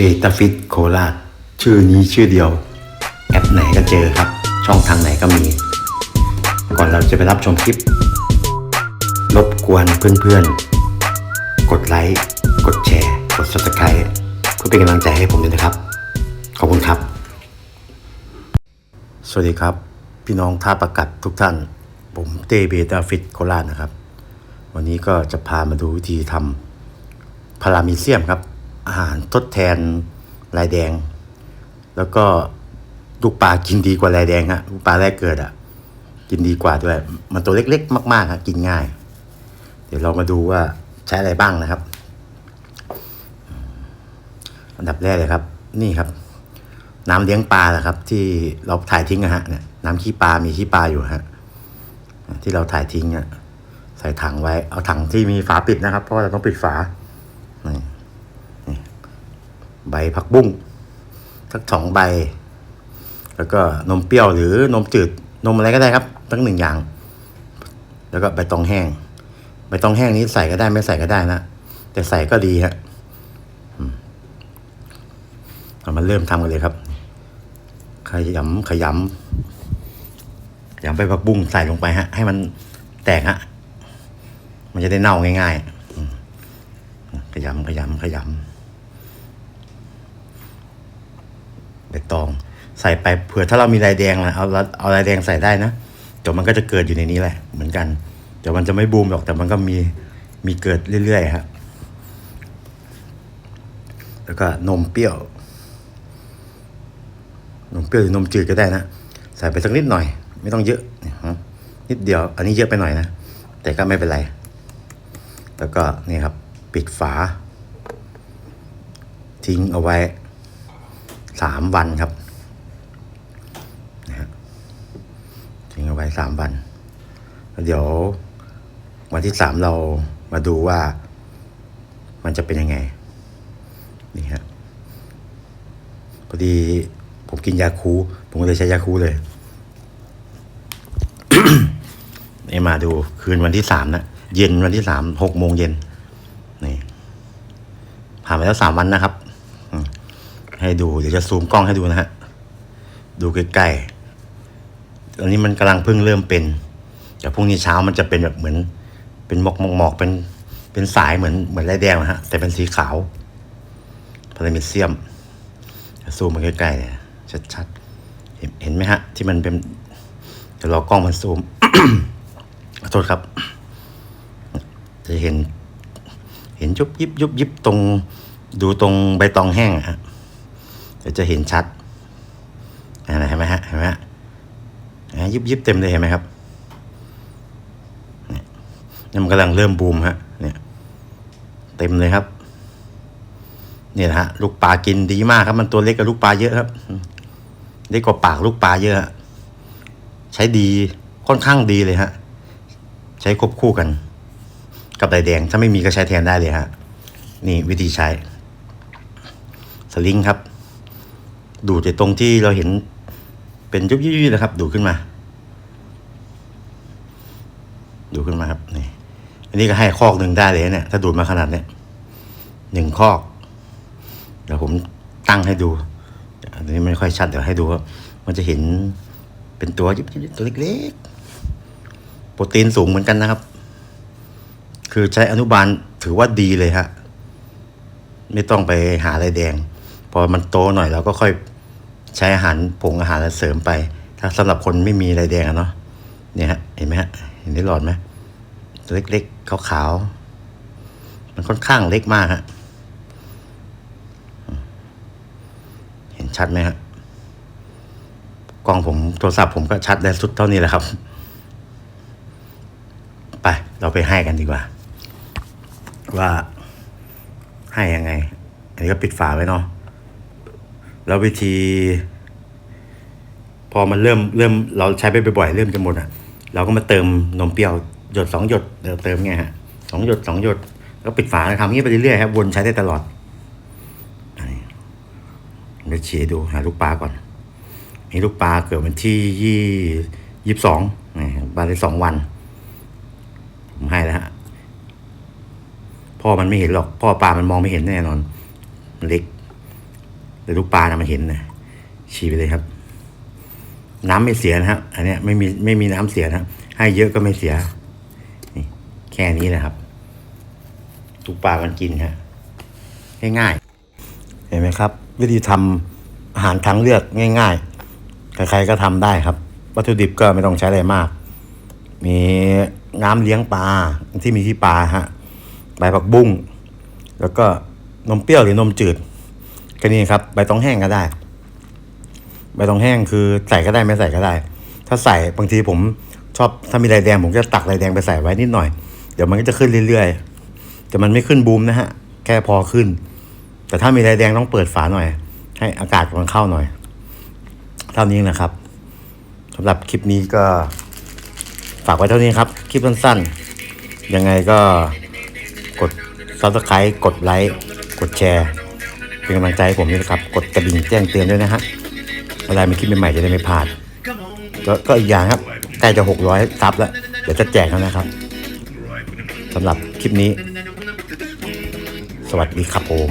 เบตาฟิตโคราชชื่อนี้ชื่อเดียว แอปไหนก็เจอครับ ช่องทางไหนก็มี ก่อนเราจะไปรับชมคลิป รบกวนเพื่อนๆ กดไลค์ กดแชร์ กด subscribe เพื่อเป็นกำลังใจให้ผมด้วยนะครับ ขอบคุณครับ สวัสดีครับ พี่น้องท่าประกัดทุกท่าน ผมเต้เบตาฟิตโคราชนะครับ วันนี้ก็จะพามาดูวิธีทำพารามีเซียมครับ อาหารทดแทนลายแดง แล้วก็ลูกปลากินดีกว่าลายแดงฮะลูกปลาแรกเกิดอะกินดีกว่าด้วย มันตัวเล็กๆ มากๆฮะกินง่าย เดี๋ยวเรามาดูว่าใช้อะไรบ้างนะครับ อันดับแรกเลยครับ นี่ครับ น้ำเลี้ยงปลาแหละครับ ที่เราถ่ายทิ้งอะฮะเนี่ยน้ำขี้ปลามีขี้ปลาอยู่ฮะที่เราถ่ายทิ้งอะใส่ถังไว้เอาถังที่มีฝาปิดนะครับ เพราะเราต้องปิดฝา ใบผักบุ้งสักสองใบ แล้วก็นมเปรี้ยวหรือนมจืดนมอะไรก็ได้ครับทั้งหนึ่งอย่าง แล้วก็ใบตองแห้งใบตองแห้งนี้ใส่ก็ได้ไม่ใส่ก็ได้นะแต่ใส่ก็ดีฮะอืมเรามาเริ่มทำกันเลยครับ ขยำขยำขยำใบผักบุ้งใส่ลงไปฮะ ให้มันแตกฮะ มันจะได้เน่าง่ายๆขยำขยำขยำ ใบตอง ใส่ไปเผื่อถ้าเรามีลายแดงนะเอาเอาลายแดงใส่ได้นะเดี๋ยวมันก็จะเกิดอยู่ในนี้แหละ เหมือนกันเดี๋ยวมันจะไม่บูมหรอกแต่มันก็มีมีเกิดเรื่อยๆครับแล้วก็นมเปรี้ยวนมเปรี้ยวหรือนมจืดก็ได้นะใส่ไปสักนิดหน่อย ไม่ต้องเยอะนิดเดียว อันนี้เยอะไปหน่อยนะแต่ก็ไม่เป็นไร แล้วก็นี่ครับ ปิดฝา ทิ้งเอาไว้ สามวันครับนะฮะทิ้งเอาไว้สามวันแล้วเดี๋ยววันที่สามเรามาดูว่ามันจะเป็นยังไง นี่ฮะพอดีผมกินยาคู ผมก็เลยใช้ยาคูเลยนี่มาดูคืนวันที่สามนะเย็นวันที่สามหกโมงเย็นนี่ผ่านไปแล้วสามวันนะครับ ให้ดู เดี๋ยวจะซูมกล้องให้ดูนะฮะ ดูใกล้ๆตอนนี้มันกำลังเพิ่งเริ่มเป็นแต่พรุ่งนี้เช้ามันจะเป็นแบบเหมือน เป็นหมอกหมอกเป็นเป็นสายเหมือนเหมือนลายแดงนะฮะ แต่เป็นสีขาวพารามิเซียมซูมมาใกล้ๆเลยชัดๆเห็นเห็นไหมฮะ ที่มันเป็นเดี๋ยวรอกล้องมันซูมขอโทษครับ จะเห็น เห็นยุบยิบยุบยิบตรง ดูตรงใบตองแห้งอะฮะ เดี๋ยวจะเห็นชัดอะไรเห็นไหมฮะเห็นไหมฮะยิบยิบเต็มเลยเห็นไหมครับเนี่ยมันกำลังเริ่มบูมฮะเนี่ยเต็มเลยครับ เนี่ยนะฮะลูกปลากินดีมากครับ มันตัวเล็กกับลูกปลาเยอะครับเล็กกว่าปากลูกปลาเยอะใช้ดีค่อนข้างดีเลยฮะ ใช้ควบคู่กัน กับใบแดงถ้าไม่มีก็ใช้แทนได้เลยฮะ นี่วิธีใช้ สลิงครับ ดูดจากตรงที่เราเห็นเป็นยุบยุบนะครับ ดูดขึ้นมา ดูดขึ้นมาครับนี่อันนี้ก็ให้คอกหนึ่งได้เลยเนี่ย ถ้าดูดมาขนาดเนี้ยหนึ่งคอก เดี๋ยวผมตั้งให้ดูอันนี้ไม่ค่อยชัดเดี๋ยวให้ดูครับมันจะเห็นเป็นตัวยิบๆตัวเล็กๆ โปรตีนสูงเหมือนกันนะครับ คือใช้อนุบาลถือว่าดีเลยฮะ ไม่ต้องไปหาอะไรแดง อมันโตหน่อยเราก็ค่อยใช้อาหารผงอาหารเสริมไป ถ้าสำหรับคนไม่มีอะไรแดงอะเนาะเนี่ยฮะเห็นไหมฮะเห็นได้หลอดไหมเล็กๆขาวๆมันค่อนข้างเล็กมากฮะเห็นชัดไหมฮะกล้องผมโทรศัพท์ผมก็ชัดได้สุดเท่านี้แหละครับ ไปเราไปให้กันดีกว่า ว่าให้ยังไง อันนี้ก็ปิดฝาไว้เนาะ แล้ววิธี พอมันเริ่มเริ่มเราใช้ไปบ่อยๆเริ่มจะหมดอะ เราก็มาเติมนมเปรี้ยวหยดสองหยดเดี๋ยวเติมไงฮะสองหยดสองหยดแล้วปิดฝาทำงนี้ไปเรื่อยๆครับวนใช้ได้ตลอดอันนี้เดี๋ยวเชียดูหาลูกปลาก่อนนี่ลูกปลาเกิดวันที่ยี่ยี่สิบสองบานได้สองวัน ผมให้แล้วฮะพ่อมันไม่เห็นหรอก พ่อปลามันมองไม่เห็นแน่นอนมันเล็ก แต่ลูกปลานะมันเห็นนะฉี่ไปเลยครับ น้ำไม่เสียนะฮะอันเนี้ยไม่มีไม่มีน้ำเสียนะให้เยอะก็ไม่เสียนี่แค่นี้นะครับลูกปลามันกินฮะง่ายๆเห็นไหมครับ วิธีทำอาหารทางเลือกง่าย ๆ ใครๆก็ทำได้ครับ วัตถุดิบก็ไม่ต้องใช้อะไรมาก มีน้ำเลี้ยงปลาที่มีที่ปลาฮะใบผักบุ้งแล้วก็นมเปรี้ยวหรือนมจืด แค่นี้ครับใบตองแห้งก็ได้ ใบตองแห้งคือใส่ก็ได้ไม่ใส่ก็ได้ ถ้าใส่บางทีผมชอบถ้ามีลายแดงผมจะตักลายแดงไปใส่ไว้นิดหน่อย เดี๋ยวมันก็จะขึ้นเรื่อยๆแต่มันไม่ขึ้นบูมนะฮะ แค่พอขึ้น แต่ถ้ามีลายแดงต้องเปิดฝาหน่อย ให้อากาศมันเข้าหน่อย เท่านี้นะครับสำหรับคลิปนี้ก็ฝากไว้เท่านี้ครับ คลิปสั้นๆ ยังไงก็กด subscribe กดไลค์ กดแชร์ เป็นกำลังใจให้ผมด้วยนะครับ กดกระดิ่งแจ้งเตือนด้วยนะฮะเวลามีคลิปใหม่ๆจะได้ไม่พลาดก็ก็อีกอย่างครับใกล้จะหกร้อยซับแล้วเดี๋ยวจะแจกแล้วนะครับสำหรับคลิปนี้ สวัสดีครับผม